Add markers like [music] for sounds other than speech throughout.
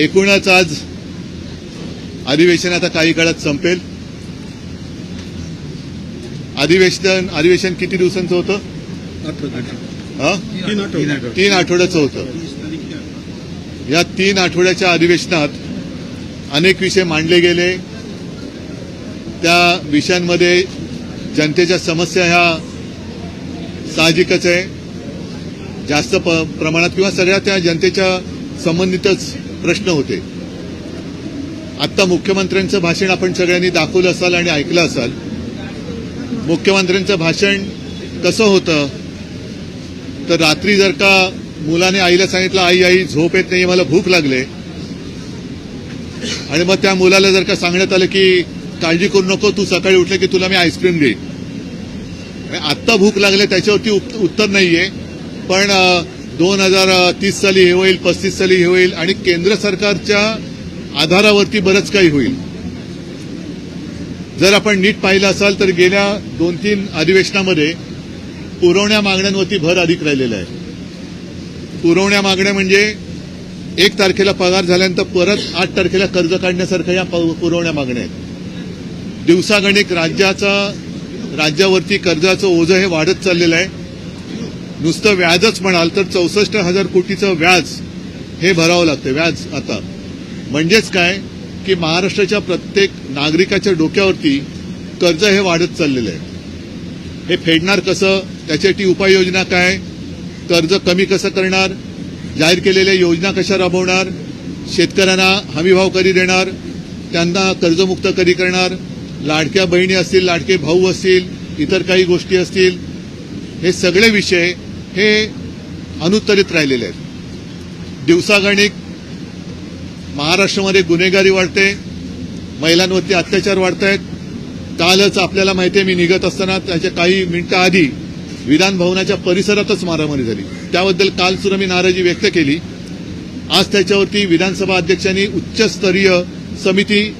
एकूणच आज अधिवेशन आता काही काळात संपेल. अधिवेशन अधिवेशन किती दिवसांचं होतं? हा? तीन आठवड्याचं होतं. या तीन आठवड्याच्या अधिवेशनात अनेक विषय मांडले गेले. त्या विषयांमध्ये जनतेच्या समस्या ह्या साहजिकच आहे. जास्त प्रमाणात किंवा सगळ्या त्या जनतेच्या संबंधितच प्रश्न होते. आत्ता मुख्यमंत्र्यांचं भाषण आपण सगळ्यांनी दाखवलं असाल आणि ऐकलं असाल. मुख्यमंत्र्यांचं भाषण कसं होतं? तर रात्री जर का मुलाने आईला सांगितलं आई आई झोप येत नाही मला भूक लागले. आणि मग त्या मुलाला जर का सांगण्यात आलं की काळजी करू नको तू सकाळी उठले की तुला मी आईस्क्रीम देईन. आणि आत्ता भूक लागले त्याच्यावरती उत्तर नाहीये. पण दोन हजार तीस साली हे होईल पस्तीस साली हे होईल आणि केंद्र सरकारच्या आधारावरती बरंच काही होईल. जर आपण नीट पाहिलं असाल तर गेल्या दोन तीन अधिवेशनामध्ये पुरवण्या मागण्यांवरती भर अधिक राहिलेला आहे. पुरवण्या मागण्या म्हणजे एक तारखेला पगार झाल्यानंतर परत आठ तारखेला कर्ज काढण्यासारख्या या प- पुरवण्या मागण्या आहेत. दिवसागणिक राज्याचा राज्यावरती कर्जाचं ओझं हे वाढत चाललेलं आहे. नुसतं व्याजच म्हणाल तर चौसष्ट हजार कोटीचं व्याज हे भरावं लागतं व्याज आता. म्हणजेच काय? की महाराष्ट्राच्या प्रत्येक नागरिकाच्या डोक्यावरती कर्ज हे वाढत चाललेलं आहे. हे फेडणार कसं? त्याच्यासाठी उपाययोजना काय? कर्ज कमी कसं करणार? जाहीर केलेल्या योजना कशा राबवणार? शेतकऱ्यांना हमीभाव कधी देणार? त्यांना कर्जमुक्त कधी करणार? लाडक्या बहिणी असतील लाडके भाऊ असतील इतर काही गोष्टी असतील हे सगळे विषय हे अनुत्तरित राहिलेले आहेत. दिवसागणिक महाराष्ट्रामध्ये गुन्हेगारी वाढते महिलांवरती अत्याचार वाढत आहेत. कालच आपल्याला माहिती आहे मी निघत असताना त्याच्या काही मिनिटं आधी विधान भवनाच्या परिसरातच मारामारी झाली. त्याबद्दल काल सुद्धा मी नाराजी व्यक्त केली. आज त्याच्यावरती विधानसभा अध्यक्षांनी उच्चस्तरीय समिती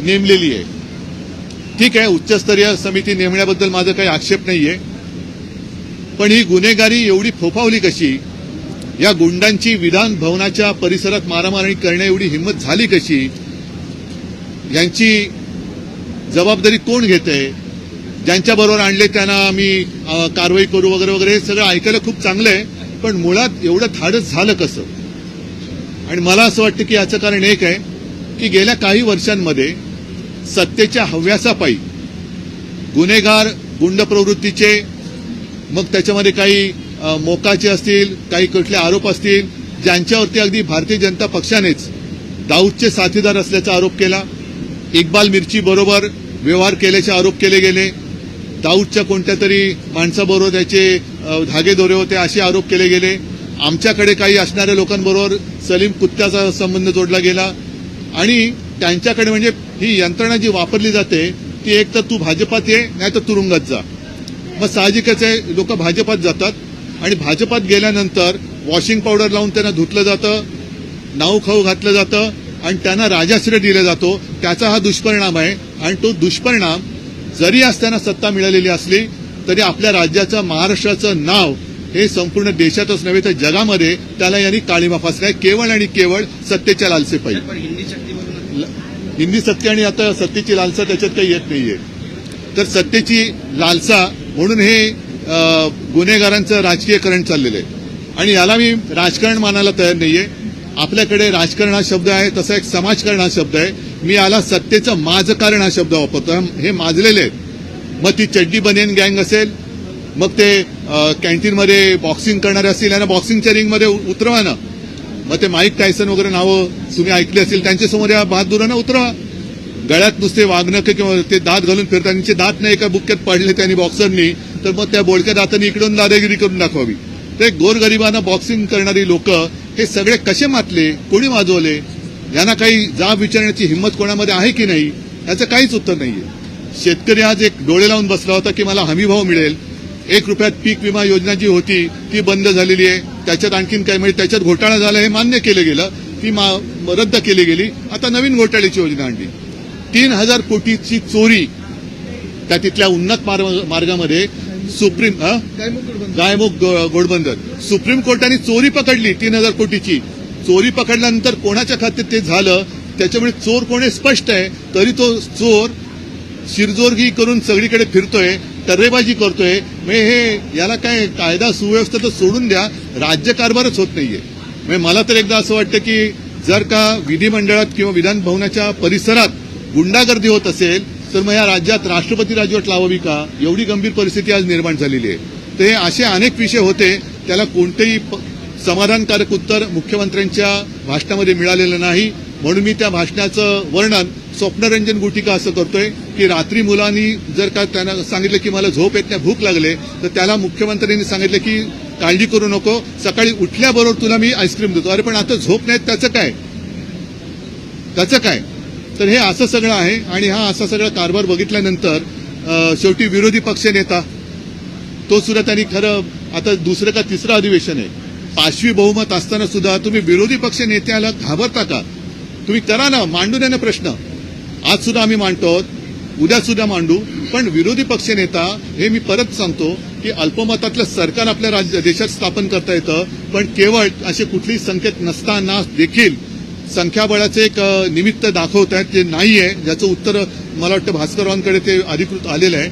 नेमलेली आहे. ठीक आहे उच्चस्तरीय समिती नेमण्याबद्दल माझा काही आक्षेप नाहीये. पण ही गुन्हेगारी एवढी फोफावली कशी? या गुंडांची विधान भवनाच्या परिसरात मारामारी करण्या एवढी हिंमत झाली कशी? यांची जबाबदारी कोण घेते? ज्यांच्याबरोबर आणले त्यांना आम्ही कारवाई करू वगैरे वगैरे हे सगळं ऐकायला खूप चांगलं आहे. पण मुळात एवढं धाडस झालं कसं? आणि मला असं वाटतं की याचं कारण एक आहे की गेल्या काही वर्षांमध्ये सत्तेच्या हव्यासापायी गुन्हेगार गुंड प्रवृत्तीचे मग त्याच्यामध्ये काही मोकाचे असतील काही कुठले आरोप असतील ज्यांच्यावरती अगदी भारतीय जनता पक्षानेच दाऊदचे साथीदार असल्याचा आरोप केला. इक्बाल मिर्ची बरोबर व्यवहार केल्याचे आरोप केले गेले. दाऊदच्या कोणत्या तरी माणसाबरोबर त्याचे धागे धागेदोरे होते असे आरोप केले गेले. आमच्याकडे काही असणाऱ्या लोकांबरोबर सलीम कुत्त्याचा संबंध जोडला गेला. आणि त्यांच्याकडे म्हणजे ही यंत्रणा जी वापरली जाते ती एक तर तू भाजपात ये नाही तर तुरुंगात जा. मग साहजिकच आहे लोक भाजपात जातात आणि भाजपात गेल्यानंतर वॉशिंग पावडर लावून त्यांना धुतलं जातं नाव खाऊ घातलं जातं आणि त्यांना राजाश्रय दिला जातो. त्याचा हा दुष्परिणाम आहे आणि तो दुष्परिणाम जरी असताना सत्ता मिळालेली असली तरी आपल्या राज्याचं महाराष्ट्राचं नाव हे संपूर्ण देशातच नव्हे तर जगामध्ये त्याला यांनी काळीमा फासलाय. केवळ आणि केवळ सत्तेच्या लालसेपायी पण हिंदी शक्तीवरून ल- हिंदी सत्य आणि आता सत्तेची लालसा त्याच्यात काही येत नाहीये. तर सत्तेची लालसा म्हणून हे गुन्हेगारांचं राजकीयकरण चाललेलं आहे. आणि याला मी राजकारण मानायला तयार नाहीये. आपल्याकडे राजकारण हा शब्द आहे तसा एक समाजकारण हा शब्द आहे. मी याला सत्तेचं माझकारण हा शब्द वापरतो हे माजलेले आहेत. मग ती चड्डी बनेन गँग असेल मग ते कॅन्टीनमध्ये बॉक्सिंग करणारे असतील यांना बॉक्सिंगच्या रिंगमध्ये उतरवा ना. मग ते माईक टायसन वगैरे नावं तुम्ही ऐकली असेल त्यांच्यासमोर या बहादुरांना उतरवा. गळ्यात नुसते वागणं किंवा ते दात घालून फिरतात दात नाही एका बुक्क्यात पडले त्यांनी बॉक्सरनी तर मग त्या बोडक्या दातांनी इकडून दादागिरी करून दाखवावी. ते गोरगरिबांना बॉक्सिंग करणारी लोक हे सगळे कसे मातले कोणी वाजवले यांना काही जाब विचारण्याची हिंमत कोणामध्ये आहे की नाही याचं काहीच उत्तर नाहीये. शेतकरी आज एक डोळे लावून बसला होता की मला हमीभाव मिळेल. एक रुपयात पीक विमा योजना जी होती ती बंद झालेली आहे. त्याच्यात आणखीन काय म्हणजे त्याच्यात घोटाळा झाला हे मान्य केलं गेलं. ती मा- रद्द केली गेली. आता नवीन घोटाळ्याची योजना आणली. तीन हजार कोटीची चोरी त्या तिथल्या उन्नत मार्ग- मार्गामध्ये सुप्रीम गायमुख गोडबंदर. सुप्रीम कोर्टाने चोरी पकडली तीन हजार कोटीची. चोरी पकडल्यानंतर कोणाच्या खात्यात ते झालं? त्याच्यामुळे चोर कोण स्पष्ट आहे. तरी तो चोर शिरजोरगी करून सगळीकडे फिरतोय टर्रेबाजी करतोय. म्हणजे हे याला काय कायदा सुव्यवस्था तर सोडून द्या. राज्यकारभारच होत नाहीये. म्हणजे मला तर एकदा असं वाटतं की जर का विधिमंडळात किंवा विधान भवनाच्या परिसरात गुंडागर्दी होत असेल तर मग या राज्यात राष्ट्रपती राजवट लावावी का? एवढी गंभीर परिस्थिती आज निर्माण झालेली आहे. तर हे असे अनेक विषय होते त्याला कोणतेही प- समाधानकारक उत्तर मुख्यमंत्र्यांच्या भाषणामध्ये मिळालेलं नाही. म्हणून मी त्या भाषणाचं वर्णन स्वप्नरंजन गुटिका असं करतोय की रात्री मुलांनी जर का त्यांना सांगितलं की मला झोप येत नाही भूक लागले तर त्याला मुख्यमंत्र्यांनी सांगितलं की काळजी करू नको सकाळी उठल्याबरोबर तुला मी आईस्क्रीम देतो. अरे पण आता झोप नाही त्याचं काय? त्याचं काय? तर हे असं सगळं आहे आणि हा असा सगळा कारभार बघितल्यानंतर शेवटी विरोधी पक्ष नेता तो सुद्धा त्यांनी खरं आता दुसरं का तिसरं अधिवेशन आहे. पाचवी बहुमत असताना सुद्धा तुम्ही विरोधी पक्ष नेत्याला घाबरता का? तुम्ही करा ना मांडू द्या ना प्रश्न. आज सुद्धा आम्ही मांडतो उद्या सुद्धा मांडू पण विरोधी पक्ष नेता हे मी परत सांगतो की अल्पमतातलं सरकार आपल्या राज्य देशात स्थापन करता येतं पण केवळ असे कुठलीही संकेत नसताना देखील संख्याबळाचे एक निमित्त दाखवत आहेत जे नाही आहे ज्याचं उत्तर मला वाटतं भास्कररावांकडे ते अधिकृत आलेलं आहे.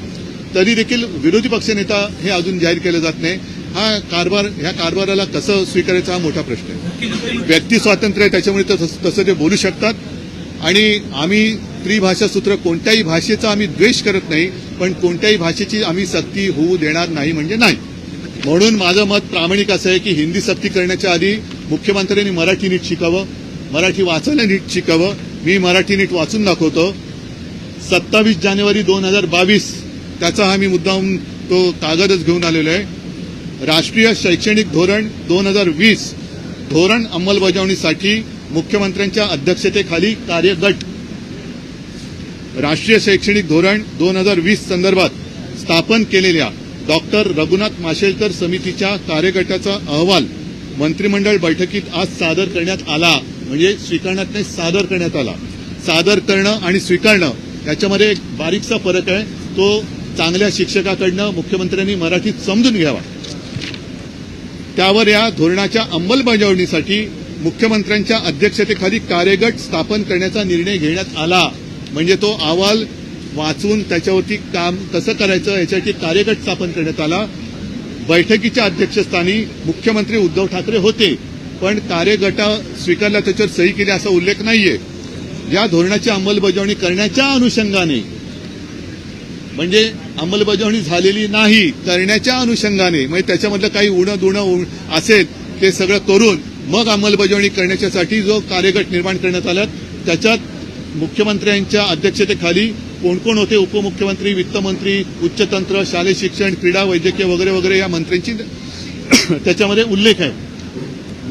तरी देखील विरोधी पक्षनेता हे अजून जाहीर केलं जात नाही. हा कारभार ह्या कारभाराला कसं स्वीकारायचा हा मोठा प्रश्न आहे. व्यक्ती स्वातंत्र्य आहे त्याच्यामुळे तसं तसं ते बोलू शकतात. आणि आम्ही त्रिभाषा सूत्र कोणत्याही भाषेचा आम्ही द्वेष करत नाही पण कोणत्याही भाषेची आम्ही सक्ती होऊ देणार नाही म्हणजे नाही. म्हणून माझं मत प्रामाणिक असं आहे की हिंदी सक्ती करण्याच्या आधी मुख्यमंत्र्यांनी मराठी नीट शिकावं. मराठी वाचायला नीट शिकावं मी मराठी नीट वाचून दाखवतो. सत्तावीस जानेवारी दोन हजार बावीस त्याचा हा मी मुद्दाम तो कागदच घेऊन आलेलो आहे. राष्ट्रीय शैक्षणिक धोरण दोन हजार वीस धोरण अंमलबजावणीसाठी मुख्यमंत्र्यांच्या अध्यक्षतेखाली कार्यगट. राष्ट्रीय शैक्षणिक धोरण दोन हजार वीस संदर्भात स्थापन केलेल्या डॉक्टर रघुनाथ माशेलकर समितीच्या कार्यगटाचा अहवाल मंत्रिमंडळ बैठकीत आज सादर करण्यात आला. म्हणजे स्वीकारण्यात नाही सादर करण्यात आला. सादर करणं आणि स्वीकारणं याच्यामध्ये एक बारीकसा फरक आहे. तो चांगल्या शिक्षकाकडनं मुख्यमंत्र्यांनी मराठीत समजून घ्यावा. त्यावर या धोरणाच्या अंमलबजावणीसाठी मुख्यमंत्र्यांच्या अध्यक्षतेखाली कार्यगट स्थापन करण्याचा निर्णय घेण्यात आला. म्हणजे तो अहवाल वाचून त्याच्यावरती काम कसं करायचं याच्यासाठी कार्यगट स्थापन करण्यात आला. बैठकीच्या अध्यक्षस्थानी मुख्यमंत्री उद्धव ठाकरे होते. पण कार्यगटा स्वीकारला त्याच्यावर सही केली असा उल्लेख नाहीये. या धोरणाची अंमलबजावणी करण्याच्या अनुषंगाने. म्हणजे अंमलबजावणी झालेली नाही करण्याच्या अनुषंगाने. म्हणजे त्याच्यामधलं काही उणं दुणं असेल ते सगळं करून मग अंमलबजावणी करण्याच्यासाठी जो कार्यगट निर्माण करण्यात आला त्याच्यात मुख्यमंत्र्यांच्या अध्यक्षतेखाली कोण कोण होते? उपमुख्यमंत्री वित्तमंत्री उच्चतंत्र शालेय शिक्षण क्रीडा वैद्यकीय वगैरे वगैरे या मंत्र्यांची [coughs] त्याच्यामध्ये उल्लेख आहे.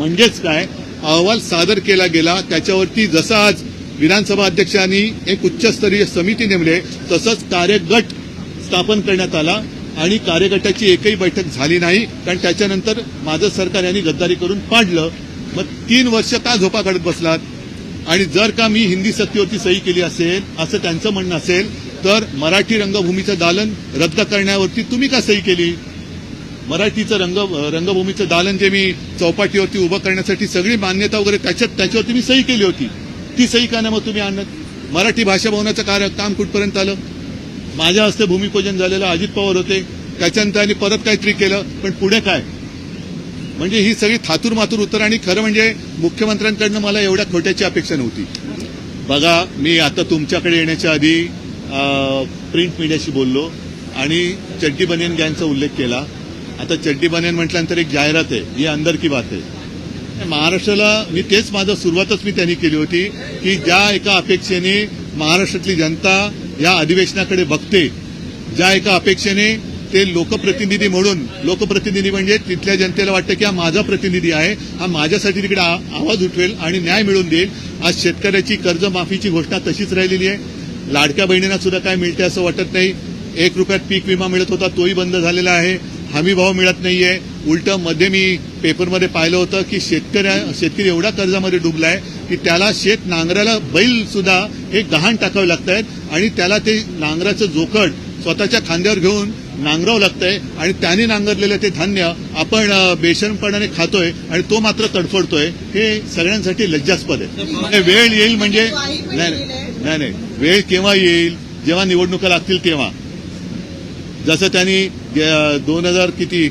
म्हणजेच काय? अहवाल सादर केला गेला. त्याच्यावरती जसं आज विधानसभा अध्यक्षांनी एक उच्चस्तरीय समिती नेमले तसंच कार्यगट स्थापन करण्यात आला आणि कार्यगटाची एकही बैठक झाली नाही. कारण त्याच्यानंतर माझं सरकार यांनी गद्दारी करून पाडलं. मग तीन वर्ष का झोपा काढत बसलात? आणि जर का मी हिंदी सत्तेवरती सही केली असेल असं त्यांचं म्हणणं असेल तर मराठी रंगभूमीचं दालन रद्द करण्यावरती तुम्ही का सही केली? मराठीचं रंग रंगभूमीचं दालन जे मी चौपाटीवरती उभं करण्यासाठी सगळी मान्यता वगैरे त्याच्यात त्याच्यावरती मी सही केली होती. ती सही का मग तुम्ही आणत? मराठी भाषा भवनाचं कार्य काम कुठपर्यंत आलं? माझ्या हस्ते भूमिपूजन झालेलं अजित पवार होते. त्याच्यानंतर त्यांनी परत काहीतरी केलं पण पुढे काय? म्हणजे ही सगळी थातूर मातूर उत्तर आणि खरं म्हणजे मुख्यमंत्र्यांकडनं मला एवढ्या खोट्याची अपेक्षा नव्हती. बघा मी आता तुमच्याकडे येण्याच्या आधी प्रिंट मीडियाशी बोललो आणि चड्डी बनियन गँगचा उल्लेख केला. आता चड्डी बनेन म्हटल्यानंतर एक जाहिरात आहे ही अंदर की बात आहे. महाराष्ट्राला मी तेच माझं सुरुवातच मी त्यांनी केली होती की ज्या एका अपेक्षेने महाराष्ट्रातली जनता या अधिवेशनाकडे बघते ज्या एका अपेक्षेने ते लोकप्रतिनिधी म्हणून लोकप्रतिनिधी म्हणजे तिथल्या जनतेला वाटतं की हा माझा प्रतिनिधी आहे हा माझ्यासाठी तिकडे आ- आवाज उठवेल आणि न्याय मिळवून देईल. आज शेतकऱ्याची कर्जमाफीची घोषणा तशीच राहिलेली आहे. लाडक्या बहिणींना सुद्धा काय मिळते असं वाटत नाही. एक रुपयात पीक विमा मिळत होता तोही बंद झालेला आहे. हमी भाव मिळत नाहीये. उलटमध्ये मी पेपरमध्ये पाहिलं होतं की शेतकऱ्या शेतकरी एवढा कर्जामध्ये डुबलाय की त्याला शेत नांगराला बैल सुद्धा हे गहाण टाकावे लागत आहेत आणि त्याला ते नांगराचं जोखड स्वतःच्या खांद्यावर घेऊन नांगरावं लागतंय आणि त्याने नांगरलेलं ते धान्य आपण बेशरमपणाने खातोय आणि तो मात्र तडफडतोय. हे सगळ्यांसाठी लज्जास्पद आहे. वेळ येईल म्हणजे नाही नाही, नाही नाही. वेळ केव्हा येईल? जेव्हा निवडणुका लागतील तेव्हा. जसं त्यांनी दोन हजार किती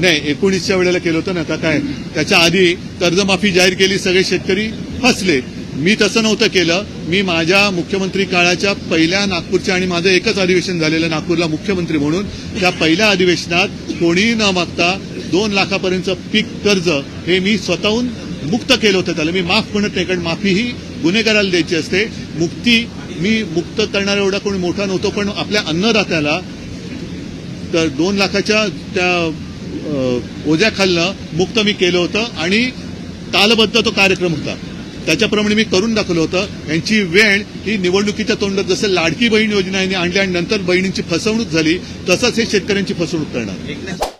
नाही एकोणीसच्या वेळेला केलं होतं ना का काय? त्याच्या आधी कर्जमाफी जाहीर केली सगळे शेतकरी फसले. मी तसं नव्हतं केलं. मी माझ्या मुख्यमंत्री काळाच्या पहिल्या नागपूरच्या आणि माझं एकच अधिवेशन झालेलं नागपूरला मुख्यमंत्री म्हणून त्या पहिल्या अधिवेशनात कोणीही न मागता दोन लाखापर्यंत पीक कर्ज हे मी स्वतःहून मुक्त केलं होतं त्याला. मी माफ म्हणत नाही कारण माफी ही गुन्हेगाराला द्यायची असते. मुक्ती मी मुक्त करणारा एवढा कोणी मोठा नव्हतो पण आपल्या अन्नदात्याला तर दोन लाखाच्या त्या ओझ्याखालनं मुक्त मी केलं होतं आणि तालबद्ध तो कार्यक्रम होता. त्याच्याप्रमाणे मी करून दाखवलं होतं. यांची वेळ ही निवडणुकीच्या तोंडात जसं लाडकी बहीण योजना यांनी आणली आणि नंतर बहिणींची फसवणूक झाली तसंच हे शेतकऱ्यांची फसवणूक करणार.